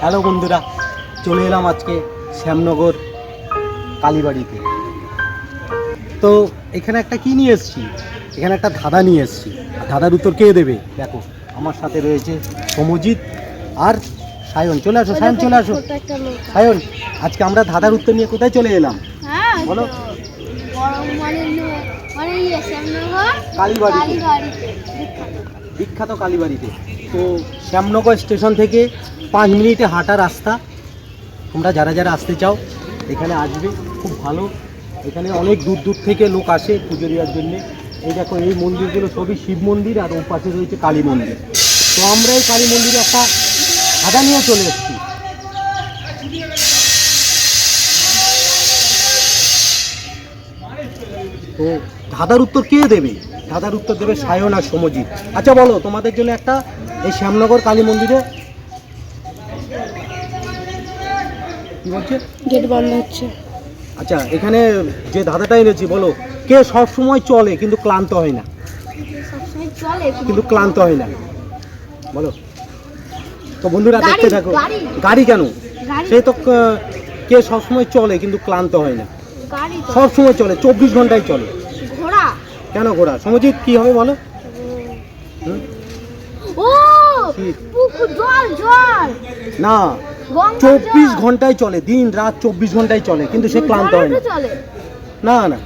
Hello বন্ধুরা চলে এলাম আজকে শ্যামনগর কালীবাড়িতে। তো এখানে একটা কি নিয়ে এসেছি? এখানে একটা ধাঁধা নিয়ে এসেছি। ধাঁধার উত্তর কে দেবে? দেখো আমার সাথে রয়েছে সমজিৎ আর সায়ন। চলে আসো সায়ন চলে আসো। সায়ন আজকে আমরা ধাঁধার উত্তর নিয়ে কোথায় চলে এলাম? হ্যাঁ বলো। মানে মানে ইয়ে বিখ্যাত। বিখ্যাত কালীবাড়িতে। তো শ্যামনগর স্টেশন থেকে পাঁচ মিনিটে হাঁটা রাস্তা। তোমরা যারা যারা আসতে চাও, এখানে আসবে, খুব ভালো। এখানে অনেক দূর দূর থেকে লোক আসে পুজো দেওয়ার জন্য। এই দেখো, এই মন্দিরগুলো সবই শিব মন্দির আর ওর পাশে রয়েছে কালী মন্দির। তো আমরা এই কালী মন্দিরে একটা হাঁটা নিয়ে চলে এসেছি। তো ধাঁধার উত্তর কে দেবে? ধাঁধার উত্তর দেবে সায়ন আর সমজিৎ। আচ্ছা বলো, তোমাদের জন্য একটা এই শ্যামনগর কালী মন্দিরে। কি বলছে? গেট বন্ধ হচ্ছে। আচ্ছা এখানে যে ধাঁধাটা এনেছি বলো কে সব সময় চলে কিন্তু ক্লান্ত হয় না? কিন্তু ক্লান্ত হয় না। বলো। তো বন্ধুরা দেখতে থাকো। গাড়ি। কেন? সে তো কে সব সময় চলে কিন্তু ক্লান্ত হয় না। সব সময় চলে চব্বিশ ঘন্টায় চলে। ঘোড়া। কেন ঘোড়া? সমজিৎ কি হবে বলো? ও! না চব্বিশ ঘন্টায় চলে দিন রাত চব্বিশ ঘন্টায় চলে কিন্তু সে ক্লান্ত হয় না। না না।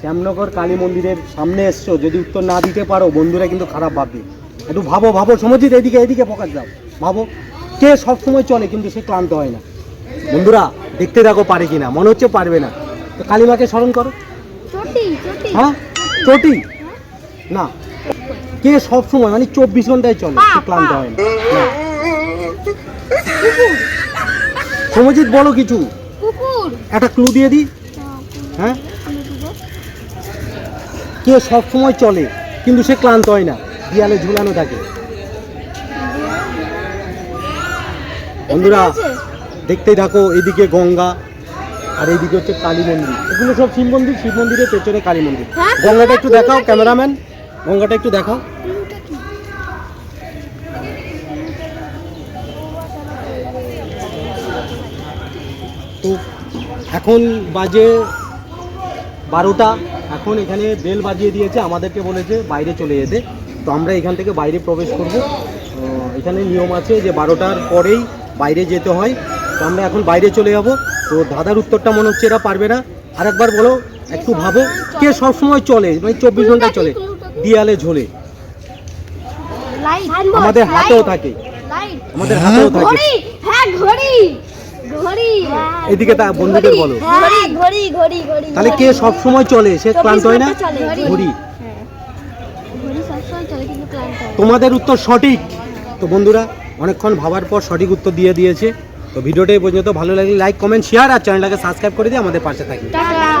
শ্যামনগর কালী মন্দিরের সামনে এসছো যদি উত্তর না দিতে পারো বন্ধুরা কিন্তু খারাপ ভাববে। একটু ভাবো ভাবো সমজিৎ এদিকে এদিকে ফোকাস দাও। ভাবো কে সব সময় চলে কিন্তু সে ক্লান্ত হয় না। বন্ধুরা দেখতে দেখো পারে কিনা মনে হচ্ছে পারবে না। তো কালীমাকে স্মরণ করো। চটি চটি। হ্যাঁ? চটি? না। কে সব সময় মানে চব্বিশ ঘন্টায় চলে সে ক্লান্ত হয় না। সমজিৎ বলো কিছু। কুকুর। একটা ক্লু দিয়ে দিই? হ্যাঁ কে সব সময় চলে কিন্তু সে ক্লান্ত হয় না? দেয়ালে ঝুলানো থাকে। বন্ধুরা দেখতেই থাকো এদিকে গঙ্গা আর এইদিকে হচ্ছে কালী মন্দির। এগুলো সব শিব মন্দির শিব মন্দিরের পেছনে কালী মন্দির। হ্যাঁ, গঙ্গাটা একটু হ্যাঁ, দেখাও ক্যামেরাম্যান। গঙ্গাটা একটু দেখাও। তো এখন বাজে বারোটা। এখন এখানে বেল বাজিয়ে দিয়েছে, আমাদেরকে বলেছে বাইরে চলে যেতে। তো আমরা এখান থেকে বাইরে প্রবেশ করব। এখানে নিয়ম আছে যে বারোটার পরেই বাইরে যেতে হয়। তো আমরা এখন বাইরে চলে যাব। তো দাদার উত্তরটা মনে হচ্ছে এরা পারবে না। আরেকবার বলো, একটু ভাবো, কে সব সময় চলে? মানে চব্বিশ ঘণ্টা চলে। দেয়ালে ঝোলে। লাইট আমাদের হাতেও থাকে। আমাদের হাতেও থাকে। হ্যাঁ ঘড়ি। ঘড়ি। এদিকে তা বন্ধুদের বলো। ঘড়ি। ঘড়ি ঘড়ি ঘড়ি তাহলে কে সব সময় চলে? সে ক্লান্ত হয় না? ঘড়ি। হয় তোমাদের উত্তর সঠিক। তো বন্ধুরা অনেকক্ষণ ভাবার পর সঠিক উত্তর দিয়ে দিয়েছে। তো ভিডিওটা এই পর্যন্ত ভালো লাগলে লাইক কমেন্ট শেয়ার আর চ্যানেলটাকে সাবস্ক্রাইব করে দিয়ে আমাদের পাশে থাকি টাটা।